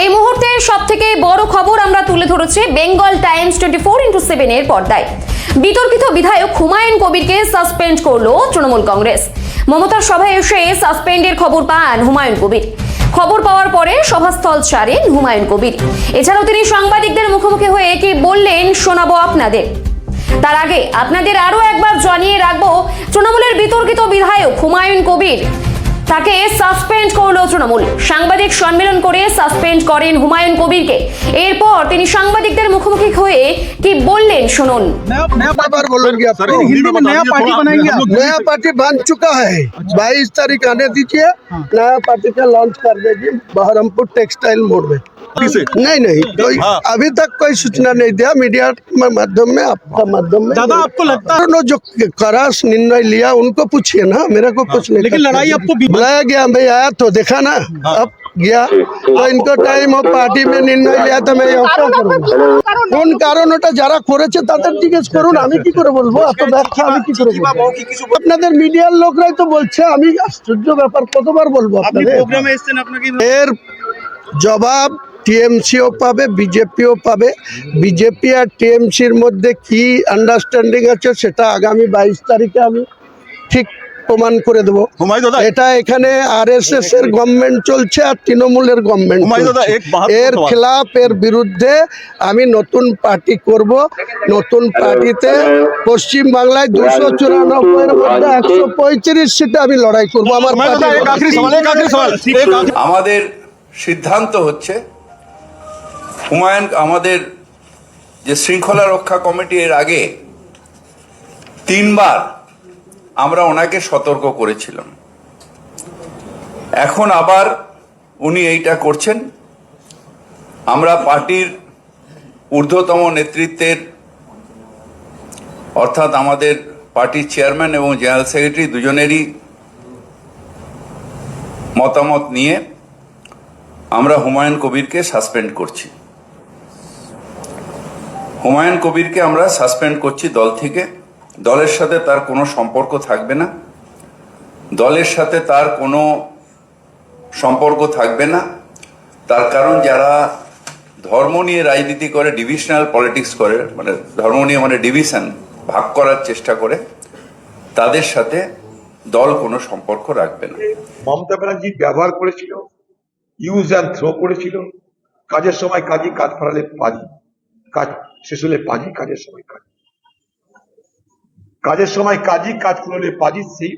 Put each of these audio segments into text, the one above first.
এই মুহূর্তের সব থেকে বড় খবর আমরা তুলে ধরেছি Bengal Times twenty four into সেভেনের পর্দায়। বিতর্কিত বিধায়ক হুমায়ুন কবিরকে সাসপেন্ড করল তৃণমূল কংগ্রেস। মমতার সভায় এসে সাসপেন্ডের খবর পান হুমায়ুন কবির। খবর পাওয়ার পরে সভাস্থল ছাড়েন হুমায়ুন কবির। এছাড়াও তিনি সাংবাদিকদের মুখোমুখি হয়ে কি বললেন, শোনাবো আপনাদের। তার আগে আপনাদের আরও একবার জানিয়ে রাখব, তৃণমূলের বিতর্কিত বিধায়ক হুমায়ুন কবির তাকে সাসপেন্ড করলো তৃণমূল সাংবাদিক সম্মেলন করে সাসপেন্ড করেন হুমায়ুন কবিরকে এরপর তিনি সাংবাদিকদের মুখোমুখি হয়ে কি বললেন শুনুন नया नया पार्टी बार बोलूंगी सर आपको हिंदी में नया पार्टी बनाएंगे आप नया पार्टी बन चुका है बाईस तारीख आने दीजिए नया पार्टी का लॉन्च कर देगी बहरमपुर टेक्सटाइल मोड़ में से नहीं नहीं कोई हाँ। अभी तक कोई सूचना नहीं दिया मीडिया के माध्यम में आपका माध्यम में दादा, आपको लगता है- उन्होंने जो करास निर्णय लिया उनको पूछिए ना मेरे को कुछ नहीं लेकिन करना लड़ाई है। आपको भी- बुलाया गया भाई आया तो देखा ना अब गया तो इनको टाइम और पार्टी में निर्णय लिया तो मैं यहाँ क्या करूँ কোন কারণ ওটা যারা করেছে তাদের জিজ্ঞেস করুন আমি কি করে বলবো এত ব্যাখ্যা আমি কি করে বলবো আপনাদের মিডিয়ার লোকরাই তো বলছে আমি আশ্চর্য ব্যাপার কতবার বলবো আপনি আপনাদের প্রোগ্রামে এসেছেন আপনাকে এর জবাব টিএমসিও পাবে বিজেপিও পাবে। বিজেপি আর টিএমসির মধ্যে কি আন্ডারস্ট্যান্ডিং আছে সেটা আগামী বাইশ তারিখে আমি ঠিক প্রমাণ করে দেবো। এটা এখানে আরএসএস এর গভর্নমেন্ট চলছে আর তৃণমূলের গভর্নমেন্ট দাদা, এর। খেলাফ এর বিরুদ্ধে আমি নতুন পার্টি করব। নতুন পার্টিতে পশ্চিম বাংলায় দুশো চুরানব্বই এর মধ্যে একশো পঁয়ত্রিশ সিটে আমি লড়াই করব। আমার আমাদের সিদ্ধান্ত হচ্ছে হুমায়ুন আমাদের যে শৃঙ্খলা রক্ষা কমিটি এর আগে তিনবার আমরা ওনাকে সতর্ক করেছিলাম। এখন আবার উনি এইটা করছেন। আমরা পার্টির ঊর্ধ্বতম নেতৃত্বের, অর্থাৎ আমাদের পার্টির চেয়ারম্যান এবং জেনারেল সেক্রেটারি দুজনেরই মতামত নিয়ে আমরা হুমায়ুন কবিরকে সাসপেন্ড করছি। হুমায়ুন কবিরকে আমরা সাসপেন্ড করছি দল থেকে। দলের সাথে তার কোনো সম্পর্ক থাকবে না। দলের সাথে তার কোনো সম্পর্ক থাকবে না। তার কারণ যারা ধর্ম নিয়ে রাজনীতি করে ডিভিশনাল পলিটিক্স করে মানে ধর্ম নিয়ে মানে ডিভিশন ভাগ করার চেষ্টা করে, তাদের সাথে দল কোনো সম্পর্ক রাখবে না। মমতা ব্যানার্জি ব্যবহার করেছিল ইউজ অ্যান্ড থ্রো করেছিল, কাজের সময় কাজই কাজ ফেরালে পাজি কাজ শেষ হলে পাজি কাজের সময় কাজ। কাজের সময় কাজই কাজ করলে পাজি সেই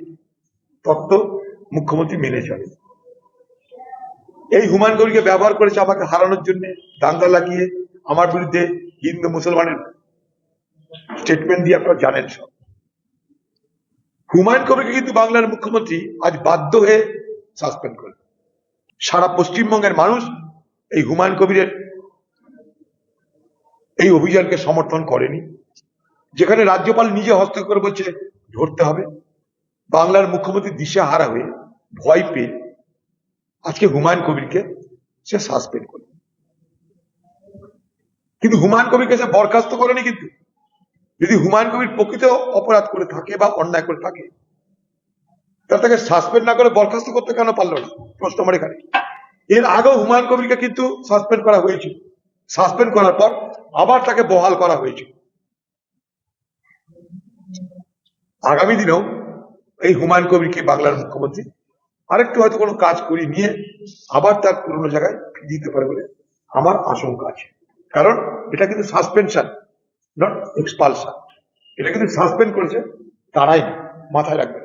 তত্ত্ব মুখ্যমন্ত্রী মেনে চলে এই হুমায়ুন কবিরকে ব্যবহার করেছে আমাকে হারানোর জন্য, দাঙ্গা লাগিয়ে, আমার বিরুদ্ধে হিন্দু মুসলমানের স্টেটমেন্ট দিয়ে আপনারা জানেন সব। হুমায়ুন কবিরকে কিন্তু বাংলার মুখ্যমন্ত্রী আজ বাধ্য হয়ে সাসপেন্ড করলেন সারা পশ্চিমবঙ্গের মানুষ এই হুমায়ুন কবিরের এই অভিযানকে সমর্থন করেনি। যেখানে রাজ্যপাল নিজে হস্তক্ষেপ করে বলছে, ধরতে হবে। বাংলার মুখ্যমন্ত্রী দিশা হারা হয়ে ভয় পেয়ে আজকে হুমায়ুন কবিরকে সে সাসপেন্ড করল কিন্তু হুমায়ুন কবিরকে সে বরখাস্ত করেনি কিন্তু। যদি হুমায়ুন কবির প্রকৃত অপরাধ করে থাকে বা অন্যায় করে থাকে, তাহলে তাকে সাসপেন্ড না করে বরখাস্ত করতে কেন পারল না? প্রশ্ন আমার এখানে। এর আগেও হুমায়ুন কবিরকে কিন্তু সাসপেন্ড করা হয়েছিল। সাসপেন্ড করার পর আবার তাকে বহাল করা হয়েছিল আগামী দিনেও এই হুমায়ুন কবিরকে বাংলার মুখ্যমন্ত্রী আরেকটু হয়তো কোনো কাজ করিয়ে নিয়ে আবার তার পুরনো জায়গায় ফিরিয়ে দিতে পারে বলে আমার আশঙ্কা আছে। কারণ এটা কিন্তু সাসপেনশন নট এক্সপালশন এটা কিন্তু সাসপেন্ড করেছে তারাই মাথায় রাখবেন।